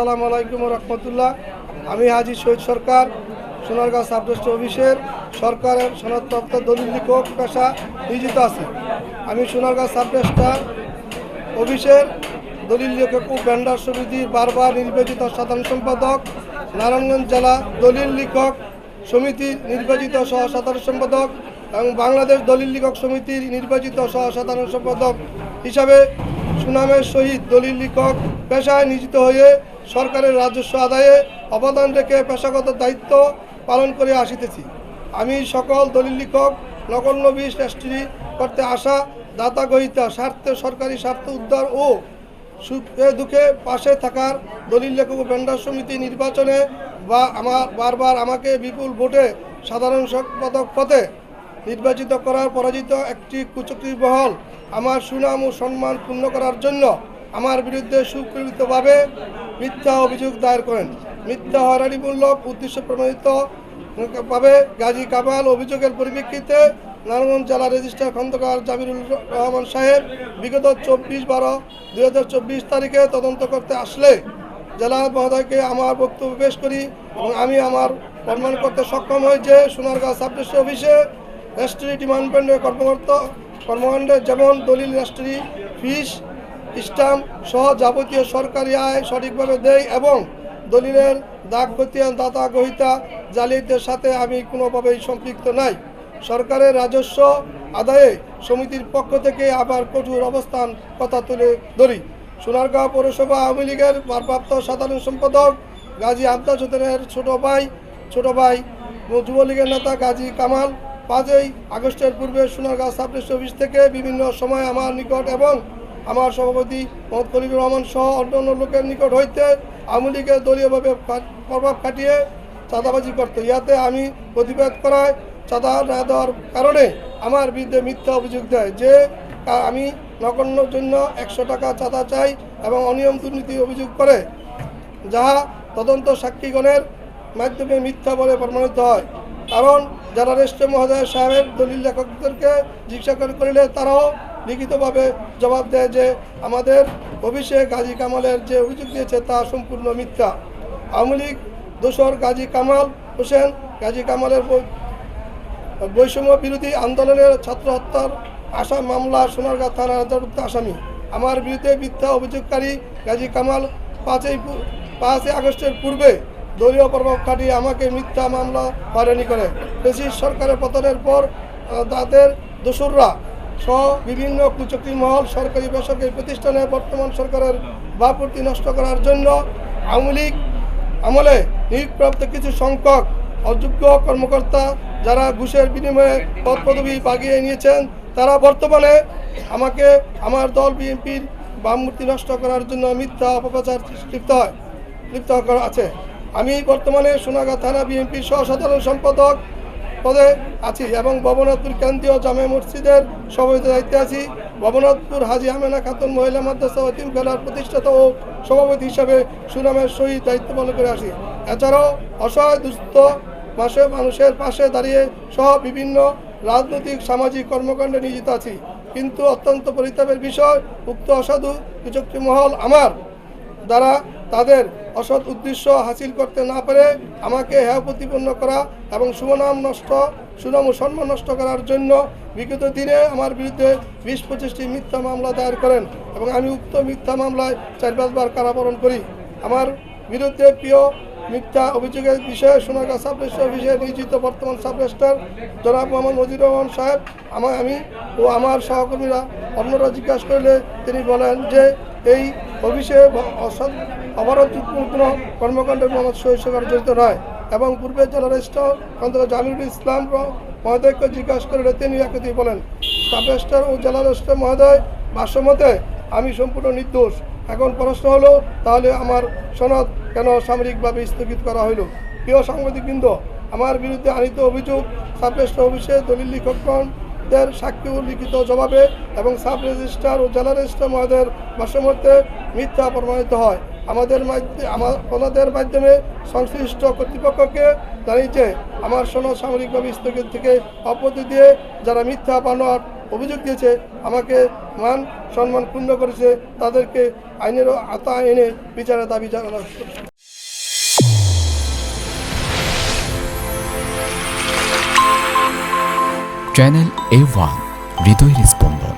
আসসালামু আলাইকুম রহমতুল্লাহ। আমি শহীদ সরকার, সোনারগাঁও সাবরেস্ট অফিসের সরকারের সনদপ্রাপ্ত দলিল লিখক পেশা নিয়োজিত আছি। আমি সোনারগাঁও সাবরেস্টার অফিসের দলিল লেখক ও ব্যান্ডার সমিতির বারবার নির্বাচিত সাধারণ সম্পাদক, নারায়ণগঞ্জ জেলা দলিল লিখক সমিতির নির্বাচিত সহ সাধারণ সম্পাদক এবং বাংলাদেশ দলিল লিখক সমিতির নির্বাচিত সহ সাধারণ সম্পাদক হিসাবে সুনামের সহিত দলিল লিখক পেশায় নিয়োজিত হয়ে সরকারের রাজস্ব আদায়ে অবদান রেখে পেশাগত দায়িত্ব পালন করে আসিতেছি। আমি সকল দলিল লিখক, নগণ্য বিষ রাষ্ট্রী করতে আসা, দাতা গহিতা স্বার্থে সরকারি স্বার্থ উদ্ধার ও সুখে দুঃখে পাশে থাকার দলিল লেখক ভেন্ডার সমিতি নির্বাচনে বা আমার, বারবার আমাকে বিপুল ভোটে সাধারণ সম্পাদক পদে নির্বাচিত করার পরাজিত একটি কুচক্রী বহল আমার সুনাম ও সম্মান পূর্ণ করার জন্য আমার বিরুদ্ধে সুপ্রেরিতভাবে মিথ্যা অভিযোগ দায়ের করেন। মিথ্যা হয়রানিমূলক উদ্দেশ্য প্রণোদিত ভাবে গাজী কামাল অভিযোগের পরিপ্রেক্ষিতে নারায়ণগঞ্জ জেলা রেজিস্ট্রার খন্দকার জামিরুল রহমান সাহেব বিগত চব্বিশ বারো দুই তারিখে তদন্ত করতে আসলে জেলা মহোদয়কে আমার বক্তব্য পেশ করি এবং আমি আমার প্রমাণ করতে সক্ষম হই যে সোনারগাঁও সাব রেজিস্ট্রি অফিসে রেজিস্ট্রি ডিমান্ডমেন্টের কর্মকর্তা কর্মকাণ্ডে যেমন দলিল রেজিস্ট্রি ফিস স্টাম্প সহ যাবতীয় সরকারি আয় সঠিকভাবে দেয় এবং দলিলের দাগ খতিয়ান দাতা গ্রহিতা জালিয়াতির সাথে আমি কোনোভাবেই সম্পৃক্ত নাই। সরকারের রাজস্ব আদায়ে সমিতির পক্ষ থেকে আবার কঠোর অবস্থান কথা তুলে ধরি। সোনারগাঁও পৌরসভা আওয়ামী লীগের ভারপ্রাপ্ত সাধারণ সম্পাদক গাজী আবদাস হোসেনের ছোট ভাই ছোট ভাই যুবলীগের নেতা গাজী কামাল পাঁচই আগস্টের পূর্বে সোনারগাঁও সাব অফিস থেকে বিভিন্ন সময় আমার নিকট এবং আমার সভাপতি মোহাম্মদ খলিফুর রহমান সহ অন্যান্য লোকের নিকট হইতে আওয়ামী লীগের দলীয়ভাবে প্রভাব খাটিয়ে চাঁদাবাজি করত। ইয়াতে আমি প্রতিবাদ করায় চাঁদা না দেওয়ার কারণে আমার বিরুদ্ধে মিথ্যা অভিযোগ দেয় যে আমি নগণ্যর জন্য একশো টাকা চাঁদা চাই এবং অনিয়ম দুর্নীতি অভিযোগ করে, যাহা তদন্ত সাক্ষীগণের মাধ্যমে মিথ্যা বলে প্রমাণিত হয়। কারণ যারা রেস্টে মহোদয় সাহেবের দলিল লেখকদেরকে জিজ্ঞাসা করে করিলে তারাও লিখিতভাবে জবাব দেয় যে আমাদের অফিসে গাজী কামালের যে অভিযোগ দিয়েছে তা সম্পূর্ণ মিথ্যা। আওয়ামী লীগ দোসর গাজী কামাল হোসেন, গাজী কামালের বৈষম্য বিরোধী আন্দোলনের ছাত্র হত্যার আশা মামলা সোনারগাঁ থানার আদালতে আসামি। আমার বিরুদ্ধে মিথ্যা অভিযোগকারী গাজী কামাল পাঁচই পাঁচই আগস্টের পূর্বে দলীয় প্রভাব খাটিয়ে আমাকে মিথ্যা মামলা হয়রানি করে। ব্রিটিশ সরকারের পতনের পর তাদের দোসররা সহ বিভিন্ন কুচক্রী মহল, সরকারি বেসরকারি প্রতিষ্ঠানে বর্তমান সরকারের বাপূর্তি নষ্ট করার জন্য আওয়ামী লীগ আমলে নিয়োগপ্রাপ্ত কিছু সংখ্যক অযোগ্য কর্মকর্তা যারা ঘুষের বিনিময়ে পদ পদবি বাগিয়ে নিয়েছেন, তারা বর্তমানে আমাকে, আমার দল বিএনপির বামমূর্তি নষ্ট করার জন্য মিথ্যা অপপ্রচার লিপ্ত হয়, লিপ্ত আছে। আমি বর্তমানে সোনাগা থানা বিএনপির সহ সাধারণ সম্পাদক পদে আছি এবং ভবনাথপুর কেন্দ্রীয় জামে মসজিদের সভাপতি দায়িত্বে আছি। ভবনাথপুর হাজি আমেনা খাতুন মহিলা মাদ্রাসা খেলার প্রতিষ্ঠাতা ও সভাপতি হিসাবে সুনামের সহিত দায়িত্ব পালন করে আসি। এছাড়াও অসহায়, দুস্থ মাসে মানুষের পাশে দাঁড়িয়ে সহ বিভিন্ন রাজনৈতিক, সামাজিক কর্মকাণ্ডে নিয়োজিত আছি। কিন্তু অত্যন্ত পরিতাপের বিষয়, উক্ত অসাধু কুচক্রী মহল আমার দ্বারা তাদের অসৎ উদ্দেশ্য হাসিল করতে না পারে আমাকে হ্যাঁ প্রতিপন্ন করা এবং সুনাম নষ্ট, সুনাম ও সম্মান নষ্ট করার জন্য বিগত দিনে আমার বিরুদ্ধে বিশ পঁচিশটি মিথ্যা মামলা দায়ের করেন এবং আমি উক্ত মিথ্যা মামলায় চার পাঁচবার কারাবরণ করি। আমার বিরুদ্ধে প্রিয় মিথ্যা অভিযোগের বিষয়ে সোনাগা সাব অফিসে নিয়োজিত বর্তমান সাব রেজিস্ট্রার জনাব মোহাম্মদ মজির রহমান সাহেব আমার আমি ও আমার সহকর্মীরা অন্যরা জিজ্ঞাসা করলে তিনি বলেন যে এই ব- অসৎ অবরোধযুক্ত কোনো কর্মকাণ্ডে মোহাম্মদ শহীদ জড়িত নয় এবং পূর্বের জেলা রেজিস্ট্রার অন্তত জামিরুল ইসলাম মহোদয়কে জিজ্ঞাসা করলে তিনি একটি বলেন সাব রেজিস্ট্রার ও জেলা রেজিস্ট্রার মহোদয়, ভাষ্যমতে আমি সম্পূর্ণ নির্দোষ। এখন প্রশ্ন হলো, তাহলে আমার সনদ কেন সামরিকভাবে স্থগিত করা হলো প্রিয় সাংবাদিকবৃন্দ, আমার বিরুদ্ধে আনিত অভিযোগ সাব রেজিস্ট্রার অফিসে দলিল লিখকগণদের সাক্ষী ও লিখিত জবাবে এবং সাব রেজিস্ট্রার ও জেলা রেজিস্ট্রার মহোদয়ের ভাষ্যমতে মিথ্যা প্রমাণিত হয়। আমাদের মাধ্যমে আমাদের মাধ্যমে সংশ্লিষ্ট কর্তৃপক্ষকে জানিয়েছে, আমার সোনা সামরিকভাবে স্থগিত থেকে আপত্তি দিয়ে যারা মিথ্যা বানোয়ার অভিযোগ দিয়েছে, আমাকে মান সম্মান পূর্ণ করেছে, তাদেরকে আইনের আতা এনে বিচারের দাবি জানানো চ্যানেল এ ওয়ান হৃদয় স্পন্দন